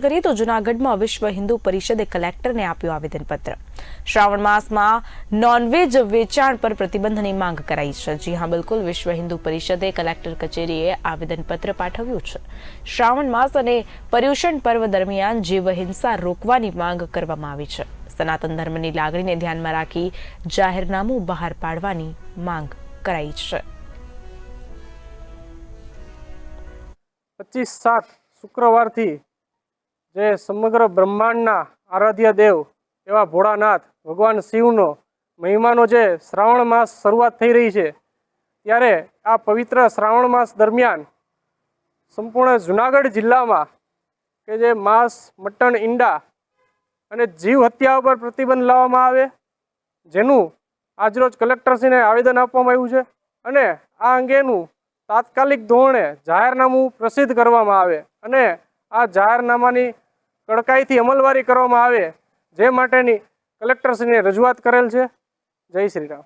કરીએ તો જૂનાગઢમાં વિશ્વ હિન્દુ પરિષદે કલેક્ટરને આપ્યું આવેદનપત્ર. શ્રાવણ માસમાં નોનવેજ વેચાણ પર પ્રતિબંધની માંગ કરાઈ છે. જી હા, બિલકુલ. વિશ્વ હિન્દુ પરિષદે કલેક્ટર કચેરીએ આવેદનપત્ર પાઠવ્યું છે. શ્રાવણ માસ અને પર્યુષણ પર્વ દરમિયાન જીવ રોકવાની માંગ કરવામાં આવી છે. સનાતન ધર્મની લાગણીને ધ્યાનમાં રાખી જાહેરનામું બહાર પાડવાની માંગ કરાઈ છે. પચીસ સાત શુક્રવારથી જે સમગ્ર બ્રહ્માંડના આરાધ્ય દેવ એવા ભોળાનાથ, ભગવાન શિવનો મહિમાનો જે શ્રાવણ માસ શરૂઆત થઈ રહી છે, ત્યારે આ પવિત્ર શ્રાવણ માસ દરમિયાન સંપૂર્ણ જુનાગઢ જિલ્લામાં કે જે માંસ મટન ઈંડા અને જીવ હત્યા ઉપર પ્રતિબંધ લાવવામાં આવે, જેનું આજરોજ કલેક્ટરશ્રીને આવેદન આપવામાં આવ્યું છે અને આ અંગેનું તાત્કાલિક ધોરણે જાહેરનામું પ્રસિદ્ધ કરવામાં આવે અને આ જાહેરનામાની કડકાઈથી અમલવારી કરવામાં આવે જે માટેની કલેક્ટરશ્રીને રજૂઆત કરેલ છે. જય શ્રી રામ.